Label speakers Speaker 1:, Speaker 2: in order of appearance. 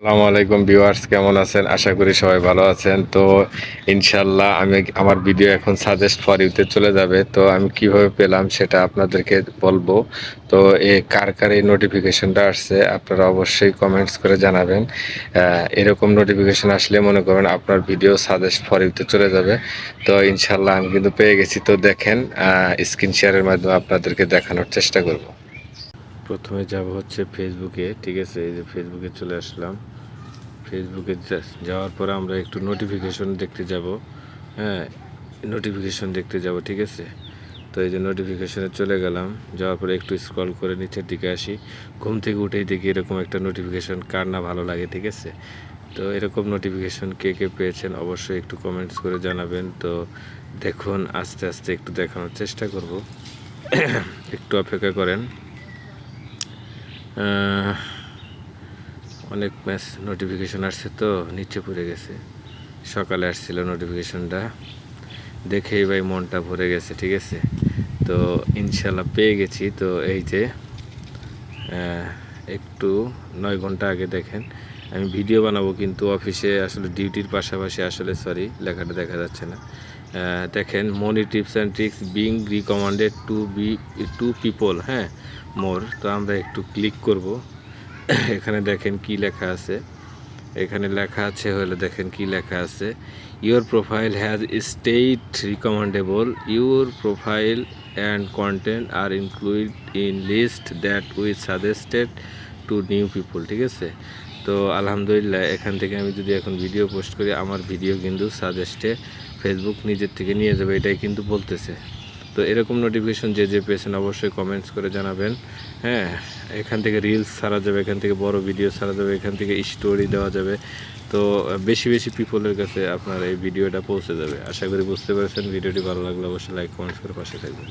Speaker 1: আসসালামু আলাইকুম ভিউয়ার্স, কেমন আছেন? আশা করি সবাই ভালো আছেন। তো ইনশাল্লাহ আমি আমার ভিডিও এখন সাজেস্ট ফর ইউতে চলে যাবে। তো আমি কীভাবে পেলাম সেটা আপনাদেরকে বলব। তো এ কার কার এই নোটিফিকেশনটা আসছে, আপনারা অবশ্যই কমেন্টস করে জানাবেন। এরকম নোটিফিকেশন আসলে মনে করেন আপনার ভিডিও সাজেস্ট ফর ইউতে চলে যাবে। তো ইনশাল্লাহ আমি কিন্তু পেয়ে গেছি। তো দেখেন স্ক্রিন শেয়ারের মাধ্যমে আপনাদেরকে দেখানোর চেষ্টা করব। প্রথমে যাব হচ্ছে ফেসবুকে ঠিক আছে? এই যে ফেসবুকে চলে আসলাম। ফেসবুকে যাওয়ার পরে আমরা একটু নোটিফিকেশন দেখতে যাব। হ্যাঁ নোটিফিকেশন দেখতে যাব, ঠিক আছে? তো এই যে নোটিফিকেশনে চলে গেলাম। যাওয়ার পরে একটু স্ক্রল করে নিচের দিকে আসি। ঘুম থেকে উঠেই দেখি এরকম একটা নোটিফিকেশন কার না ভালো লাগে, ঠিক আছে? তো এরকম নোটিফিকেশন কে কে পেয়েছেন অবশ্যই একটু কমেন্টস করে জানাবেন। তো দেখুন, আস্তে আস্তে একটু দেখানোর চেষ্টা করব। একটু অপেক্ষা করেন। অনেক ম্যাচ নোটিফিকেশন আসছে তো, নিচে পড়ে গেছে। সকালে আসছিল নোটিফিকেশনটা দেখেই ভাই মনটা ভরে গেছে, ঠিক আছে? তো ইনশাল্লাহ পেয়ে গেছি। তো এই যে একটু নয় ঘণ্টা আগে দেখেন, আমি ভিডিও বানাবো কিন্তু অফিসে আসলে ডিউটির পাশাপাশি আসলে সরি লেখাটা দেখা যাচ্ছে না। দেখেন money tips and tricks being recommended to be to people হ্যাঁ মোর তো আমরা একটু ক্লিক করব। এখানে দেখেন কি লেখা আছে। এখানে লেখা আছে হলে, দেখেন কি লেখা আছে। Your profile has state recommendable your profile and content are include in list that we suggested to new people ঠিক আছে? তো আলহামদুলিল্লাহ, এখান থেকে আমি যদি এখন ভিডিও পোস্ট করি, আমার ভিডিও কিন্তু সাজেস্টে ফেসবুক নিজের থেকে নিয়ে যাবে, এটাই কিন্তু বলতেছে। তো এরকম নোটিফিকেশন যে যে পেয়েছেন অবশ্যই কমেন্টস করে জানাবেন। হ্যাঁ এখান থেকে রিলস ছাড়া যাবে, এখান থেকে বড় ভিডিও ছাড়া যাবে, এখান থেকে স্টোরি দেওয়া যাবে। তো, বেশি বেশি পিপলের কাছে আপনার এই ভিডিওটা পৌঁছে যাবে। আশা করি বুঝতে পেরেছেন। ভিডিওটি ভালো লাগলে অবশ্যই লাইক কমেন্টস করে পাশে থাকবেন।